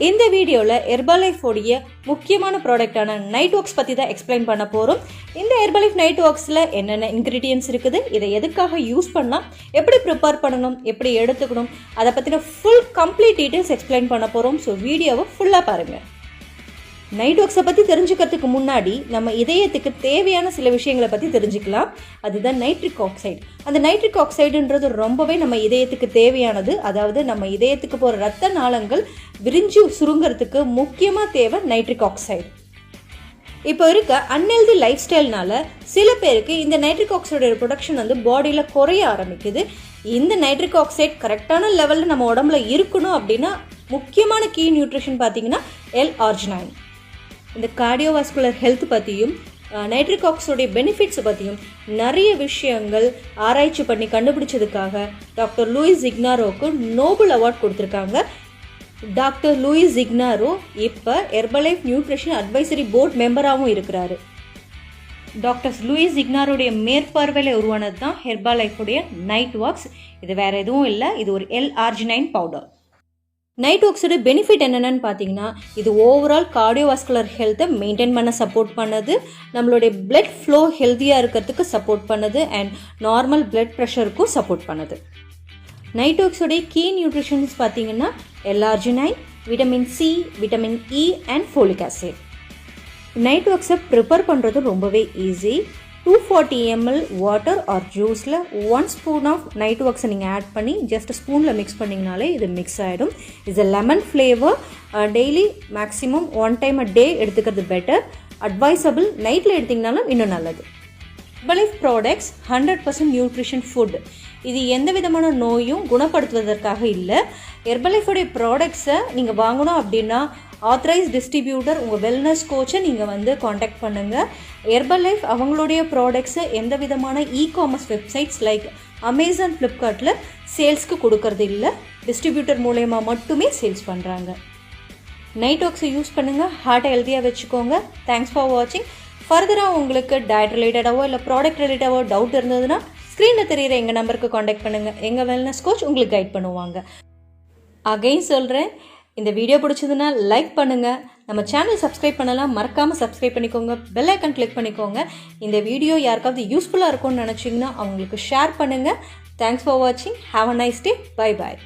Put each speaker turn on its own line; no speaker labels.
இந்த வீடியோவில் எர்பாலைஃபோடைய முக்கியமான ப்ராடக்டான நைட் ஒர்க்ஸ் பற்றி தான் எக்ஸ்பிளைன் பண்ண போகிறோம் இந்த ஹெர்பலைஃப் நைட் ஒர்க்ஸில் என்னென்ன இன்க்ரீடியன்ஸ் இருக்குது இதை எதுக்காக யூஸ் பண்ணலாம் எப்படி ப்ரிப்பேர் பண்ணணும் எப்படி எடுத்துக்கணும் அதை பற்றின ஃபுல் கம்ப்ளீட் டீட்டெயில்ஸ் எக்ஸ்பிளைன் பண்ண போகிறோம் ஸோ வீடியோவை ஃபுல்லாக பாருங்கள் நைட் ஒர்க்ஸை பற்றி தெரிஞ்சுக்கிறதுக்கு முன்னாடி நம்ம இதயத்துக்கு தேவையான சில விஷயங்களை பற்றி தெரிஞ்சுக்கலாம். அதுதான் நைட்ரிக் ஆக்சைடு அந்த நைட்ரிக் ஆக்சைடுன்றது ரொம்பவே நம்ம இதயத்துக்கு தேவையானது. அதாவது நம்ம இதயத்துக்கு போகிற ரத்த நாளங்கள் விரிஞ்சு சுருங்கிறதுக்கு முக்கியமாக தேவை நைட்ரிக் ஆக்சைடு இப்போ இருக்க அன்ஹெல்தி லைஃப் ஸ்டைல்னால சில பேருக்கு இந்த நைட்ரிக் ஆக்சைடோட ப்ரொடக்ஷன் வந்து பாடியில் குறைய ஆரம்பிக்குது. இந்த நைட்ரிக் ஆக்சைடு கரெக்டான லெவலில் நம்ம உடம்புல இருக்கணும் அப்படின்னா முக்கியமான கீ நியூட்ரிஷன் பார்த்தீங்கன்னா எல் ஆர்ஜினைன் இந்த கார்டியோவாஸ்குலர் ஹெல்த் பற்றியும் நைட்ரிக் ஆக்சைடுடைய பெனிஃபிட்ஸை பற்றியும் நிறைய விஷயங்கள் ஆராய்ச்சி பண்ணி கண்டுபிடிச்சதுக்காக டாக்டர் லூயிஸ் இக்னாரோவுக்கு நோபல் அவார்ட் கொடுத்துருக்காங்க. டாக்டர் லூயிஸ் ஜிக்னாரோ இப்போ எர்பலைஃப் நியூட்ரிஷன் அட்வைசரி போர்ட் மெம்பராகவும் இருக்கிறாரு. டாக்டர் லூயிஸ் இக்னாரோடைய மேற்பார்வையில் உருவானது தான் ஹெர்பாலைஃபுடைய நைட் வாக்ஸ் இது வேறு எதுவும் இல்லை இது ஒரு எல் ஆர்ஜினைன் பவுடர் நைட் ஒர்க்ஸோட பெனிஃபிட் என்னென்னு பார்த்தீங்கன்னா இது ஓவரால் கார்டியோவாஸ்குலர் ஹெல்த்தை மெயின்டைன் பண்ண சப்போர்ட் பண்ணுது. நம்மளுடைய பிளட் ஃப்ளோ ஹெல்த்தியாக இருக்கிறதுக்கு சப்போர்ட் பண்ணுது. அண்ட் நார்மல் பிளட் ப்ரெஷருக்கும் சப்போர்ட் பண்ணுது. நைட் கீ நியூட்ரிஷன்ஸ் பார்த்தீங்கன்னா L arginine vitamin C vitamin E and folic acid night ஒர்க்ஸை ப்ரிப்பேர் பண்ணுறது ரொம்பவே easy two forty ML water or ஜூஸில் one spoon of night ஒர்க்ஸை நீங்கள் ஆட் பண்ணி ஜஸ்ட் ஸ்பூனில் மிக்ஸ் பண்ணிங்கனாலே இது மிக்ஸ் ஆகிடும் is a lemon flavour daily maximum one time a day எடுத்துக்கிறது பெட்டர் அட்வைசபிள் நைட்டில் எடுத்திங்கனாலும் இன்னும் நல்லது. Herbalife products hundred percent nutrition food இது எந்த விதமான நோயும் குணப்படுத்துவதற்காக இல்லை. ஹெர்பலைஃபோடைய ப்ராடக்ட்ஸை நீங்கள் வாங்கணும் அப்படின்னா ஆத்தரைஸ் டிஸ்ட்ரிபியூட்டர் உங்கள் வெல்னஸ் கோச்சை நீங்கள் வந்து காண்டாக்ட் பண்ணுங்கள் எர்பலைஃப் அவங்களுடைய ப்ராடக்ட்ஸை எந்த விதமான e commerce websites like Amazon ஃப்ளிப்கார்ட்டில் சேல்ஸ்க்கு கொடுக்கறது இல்லை. டிஸ்ட்ரிபியூட்டர் மூலயமா மட்டுமே சேல்ஸ் பண்ணுறாங்க நைட் ஒர்க்ஸை யூஸ் பண்ணுங்கள் ஹார்ட்டை ஹெல்த்தியாக வச்சுக்கோங்க. தேங்க்ஸ் ஃபார் வாட்சிங் ஃபர்தராக உங்களுக்கு டயட் ரிலேட்டடாவோ இல்லை ப்ராடக்ட் ரிலேட்டடாவோ டவுட் இருந்ததுன்னா ஸ்க்ரீனில் தெரியிற எங்கள் நம்பருக்கு காண்டாக்ட் பண்ணுங்கள் எங்கள் வெல்னஸ் கோச் உங்களுக்கு கைட் பண்ணுவாங்க. அகைன் சொல்கிறேன் இந்த வீடியோ பிடிச்சதுன்னா லைக் பண்ணுங்கள் நம்ம சேனல் சப்ஸ்கிரைப் பண்ணலாம் மறக்காமல் சப்ஸ்கிரைப் பண்ணிக்கோங்க. பெல் ஐக்கன் கிளிக் பண்ணிக்கோங்க. இந்த வீடியோ யாருக்காவது யூஸ்ஃபுல்லாக இருக்கும்னு நினச்சிங்கன்னா அவங்களுக்கு ஷேர் பண்ணுங்கள் தேங்க்ஸ் ஃபார் வாட்சிங் have a nice day bye bye